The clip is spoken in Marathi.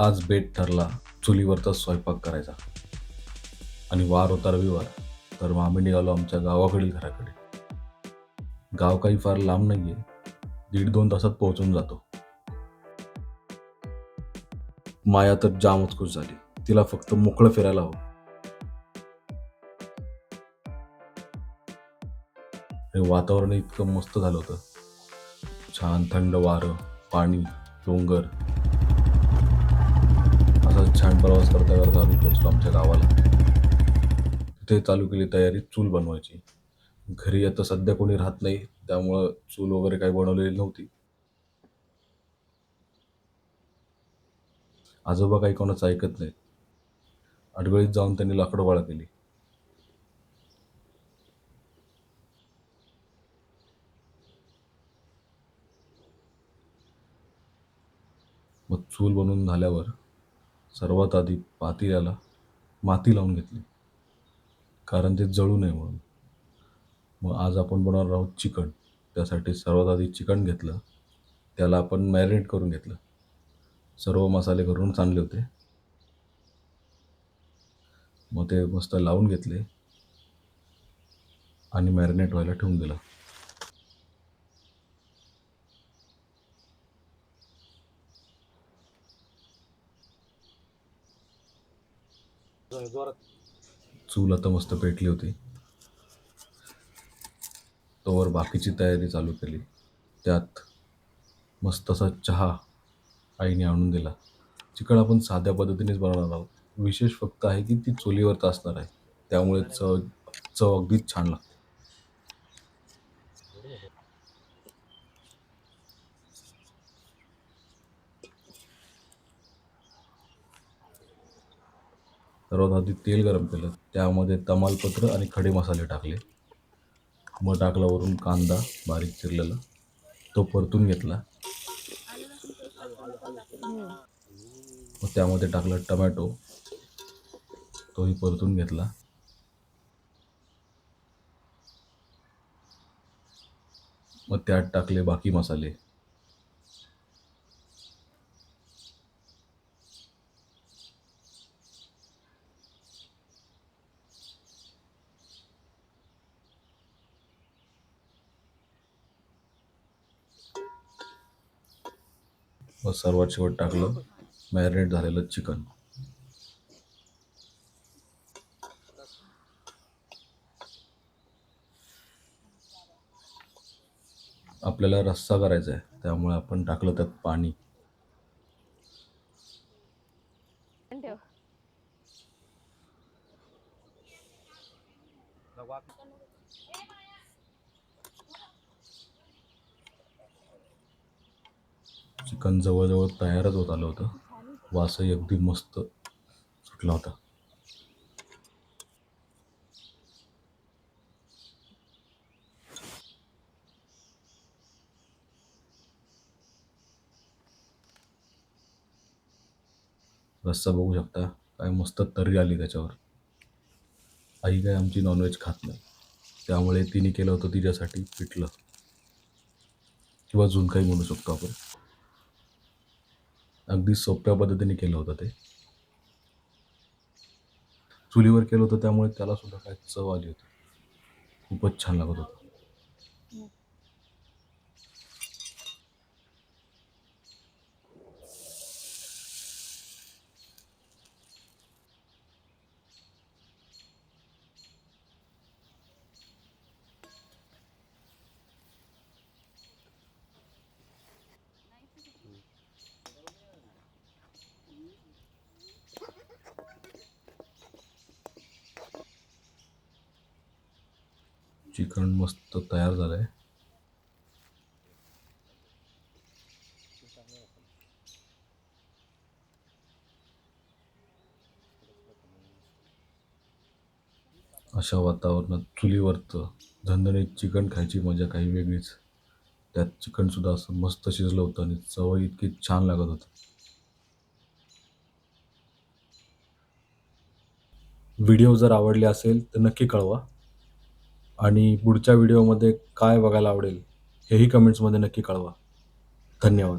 आज बेट ठरला चुलीवरचा स्वयंपाक करायचा. आणि वार होता रविवार तर मग आम्ही निघालो आमच्या गावाकडील घराकडे. गाव काही फार लांब नाहीये दीड दोन तासात पोहोचून जातो. माया तर जामच खुश झाली तिला फक्त मोकळं फिरायला हवं. आणि वातावरण इतकं मस्त झालं होतं. छान थंड वारं पाणी डोंगर छान प्रवास करता करता आम्ही पोचलो आमच्या गावाला. तिथे चालू केली तयारी चूल बनवायची. घरी आता सध्या कोणी राहत नाही त्यामुळं चूल वगैरे काही बनवलेली नव्हती. आजोबा काही कोणाचं ऐकत नाहीत. अडगळीत जाऊन त्यांनी लाकडं गोळा केली. मग चूल बनवून झाल्यावर सर्वात आधी पातेल्याला माती लावून घेतली. कारण ते जळू नये म्हणून. मग आज आपण बनवणार आहोत चिकन. त्यासाठी सर्वात आधी चिकन घेतलं. त्याला आपण मॅरिनेट करून घेतलं. सर्व मसाले घरूनच आणले होते. मग ते मस्त लावून घेतले. आणि मॅरिनेट व्हायला ठेवून दिलं. चूल आता मस्त पेटली होती. तोवर बाकीची तयारी चालू केली. त्यात मस्त असा चहा आईने आणून दिला. चिकन आपण साध्या पद्धतीनेच बनवणार आहोत. विशेष फक्त आहे की ती चुलीवरच असणार आहे. त्यामुळे चव चव अगदीच छान लागते. सर्वात आधी तेल गरम केलं. त्यामध्ये तमालपत्र आणि खडे मसाले टाकले. मग टाकला वरून कांदा बारीक चिरलेला. तो परतून घेतला. मग त्यामध्ये टाकला टमॅटो. तोही परतून घेतला. मग त्यात टाकले बाकी मसाले. व सर्वात शेवट टाकलं मॅरिनेट झालेलं चिकन. आपल्याला रस्सा करायचा आहे त्यामुळे आपण टाकलं त्यात पाणी. ठेव चिकन जवळजवळ तयारच होत आलं होतं. वासही अगदी मस्त सुटला होता. रस्सा बघू शकता काय मस्त तर्री आली त्याच्यावर. आई काय आमची नॉनव्हेज खात नाही. त्यामुळे तिने केलं होतं तिच्यासाठी पिटलं किंवा झुणकाही म्हणू शकतो आपण? अगदी सोप्या पद्धतीने केलं होतं ते. चुलीवर केलं होतं त्यामुळे त्यालासुद्धा काय चव आली होती. खूपच छान लागत होतं. चिकन मस्त तयार झालं आहे अशा वातावरणात चुलीवरचं झणझणीत चिकन खायची मजा काही वेगळीच. त्यात चिकनसुद्धा असं मस्त शिजलं होतं आणि चव इतकी छान लागत होती. व्हिडिओ जर आवडले असेल तर नक्की कळवा. आणि पुढच्या व्हिडिओमध्ये काय बघायला आवडेल हेही कमेंट्समध्ये नक्की कळवा. धन्यवाद.